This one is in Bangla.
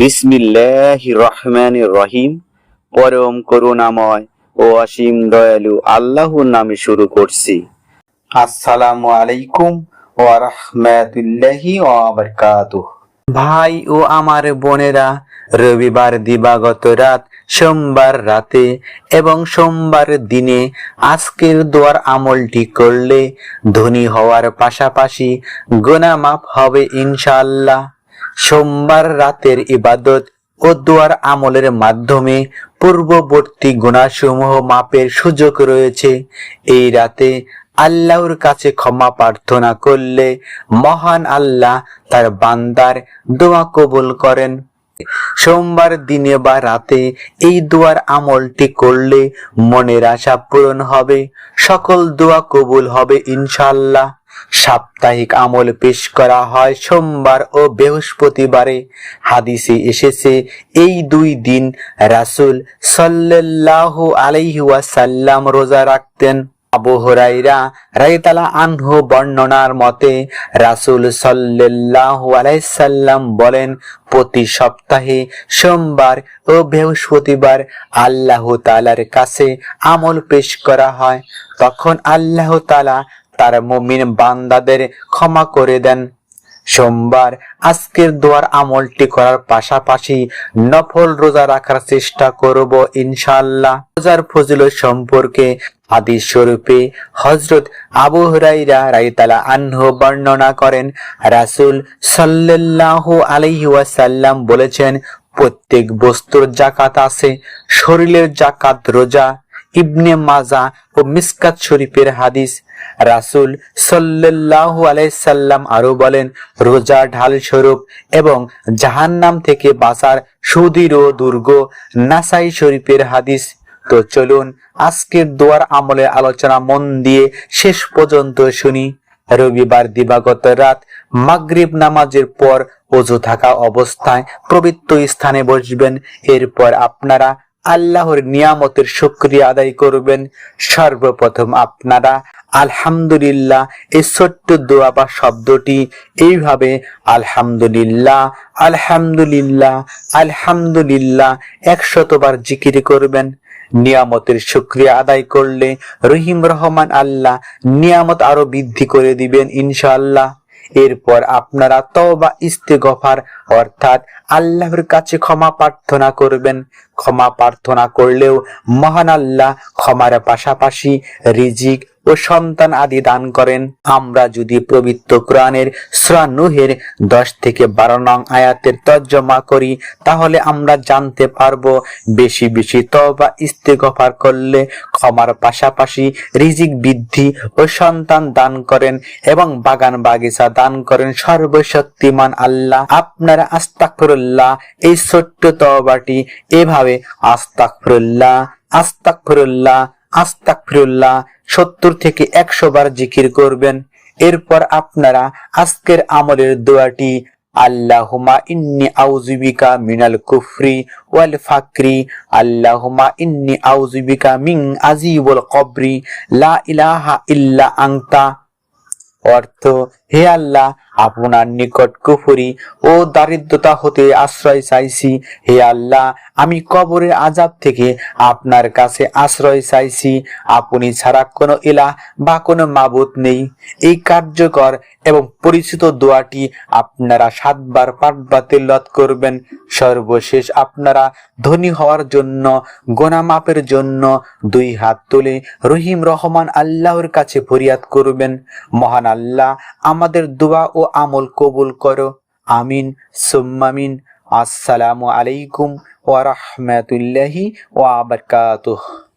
বিসমিল্লাহ রহমান রহিম। পরম করুণাময় ও অসীম দয়ালু আল্লাহর নামে শুরু করছি। আসসালামু আলাইকুম ওয়া রাহমাতুল্লাহি ভাই ও আমার বোনেরা, রবিবার দিবাগত রাত, সোমবার রাতে এবং সোমবার দিনে আজকের দোয়ার আমলটি করলে ধনী হওয়ার পাশাপাশি গোনা মাফ হবে ইনশাল্লাহ সোমবার রাতের ইবাদত ও দোয়ার আমলের মাধ্যমে পূর্ববর্তী গুণাসমূহ মাপের সুযোগ রয়েছে। এই রাতে আল্লাহর কাছে ক্ষমা প্রার্থনা করলে মহান আল্লাহ তার বান্দার দোয়া কবুল করেন। সোমবার দিনে বা রাতে এই দোয়ার আমলটি করলে মনের আশা পূরণ হবে, সকল দোয়া কবুল হবে ইনশাল্লাহ সাপ্তাহিক আমল পেশ করা হয় সোমবার ও বৃহস্পতিবারে। হাদিসে এসেছে, এই দুই দিন রাসূল সাল্লাল্লাহু আলাইহি ওয়াসাল্লাম রোজা রাখতেন। আনহু বর্ণনার মতে রাসূল সাল্লাল্লাহু আলাইহি সাল্লাম বলেন, প্রতি সপ্তাহে সোমবার ও বৃহস্পতিবার আল্লাহ তাআলার কাছে আমল পেশ করা হয়। তখন আল্লাহ তাআলা তার মুমিন বান্দাদের ক্ষমা করে দেন। সোমবার আজকের দোয়ার আমলটি করার পাশাপাশি নফল রোজা রাখার চেষ্টা করব ইনশাল্লাহ রোজার ফজিলত সম্পর্কে হাদিস স্বরূপে হজরত আবু হুরাইরা রাইতালা আনহু বর্ণনা করেন, রাসূল সাল্লাল্লাহু আলাইহি ওয়াসাল্লাম বলেছেন, প্রত্যেক বস্তুর জাকাত আছে, শরীরের জাকাত রোজা, ইবনে মাজা ও মিসকাত শরীফের হাদিস। রাসূল সাল্লাল্লাহু আলাইসাল্লাম আরও বলেন, রোজা ঢাল স্বরূপ এবং জাহান্নাম থেকে বাঁচার সুদৃঢ় দুর্গ নাসাই শরীফের হাদিস। তো চলুন আজকের দোয়ার আমলের আলোচনা মন দিয়ে শেষ পর্যন্ত শুনি। রবিবার দিবাগত রাত মাগরিব নামাজের পর অজু থাকা অবস্থায় পবিত্র স্থানে বসবেন। এরপর আপনারা আল্লাহর নিয়ামতের শুক্রিয়া আদায় করবেন। সর্বপ্রথম আপনারা আলহামদুলিল্লাহ এই ছোট্ট দোয়া বা শব্দটি এইভাবে আলহামদুলিল্লাহ আলহামদুলিল্লাহ আলহামদুলিল্লাহ একশতবার জিকির করবেন। নিয়ামতের শুক্রিয়া আদায় করলে রহিম রহমান আল্লাহ নিয়ামত আরও বৃদ্ধি করে দিবেন ইনশাআল্লাহ। এরপর আপনারা তবা ইস্তে গফার অর্থাৎ আল্লাহর কাছে ক্ষমা প্রার্থনা করবেন। ক্ষমা প্রার্থনা করলেও মহান আল্লাহ ক্ষমার পাশাপাশি রিজিক ও সন্তান আদি দান করেন। আমরা যদি পবিত্র কোরআনের সূরা নূহের দশ থেকে বারো নং আয়াতের তর্জমা করি, তাহলে আমরা জানতে পারব বেশি বেশি তওবা, ইস্তেগফার করলে ক্ষমার পাশাপাশি রিজিক বৃদ্ধি ও সন্তান দান করেন এবং বাগান বাগিচা দান করেন সর্বশক্তিমান আল্লাহ। আপনারা আস্তাকফিরুল্লাহ এই ছোট্ট তওবাটি এভাবে আস্তাকফিরুল্লাহ আস্তাকফিরুল্লাহ আস্তাকফিরুল্লাহ সত্তর থেকে একশো বার জিকির করবেন। এরপর আপনারা আজকের আমলের দোয়াটি আল্লাহুমা ইন্নি আউজুবিকা মিনাল কুফরি ওয়াল ফাকরি আল্লাহুমা ইন্নি আউজুবিকা মিন আজিবুল কবরি, লা ইলাহা ইল্লা আংতা অর্থ, হে আল্লাহ আপনার নিকট কুফরি ও দারিদ্রতা হতে আশ্রয় চাইছি। হে আল্লাহ, আমি কবরের আজাব থেকে আপনার কাছে আশ্রয় চাইছি। আপনি ছাড়া কোনো ইলাহ বা কোনো মাবুত নেই। এই কার্যকর এবং পরিচিত দোয়াটি আপনারা সাতবার পাঠ বা তেলাওয়াত করবেন। সর্বশেষ আপনারা ধনী হওয়ার জন্য গোনা মাপের জন্য দুই হাত তুলে রহিম রহমান আল্লাহর কাছে ফরিয়াদ করবেন। মহান আল্লাহ, আমাদের দোয়া ও আমল কবুল করো। আমিন। সুম্মামিন আসসালামু আলাইকুম ওয়া রাহমাতুল্লাহি ওয়া বারাকাতুহু।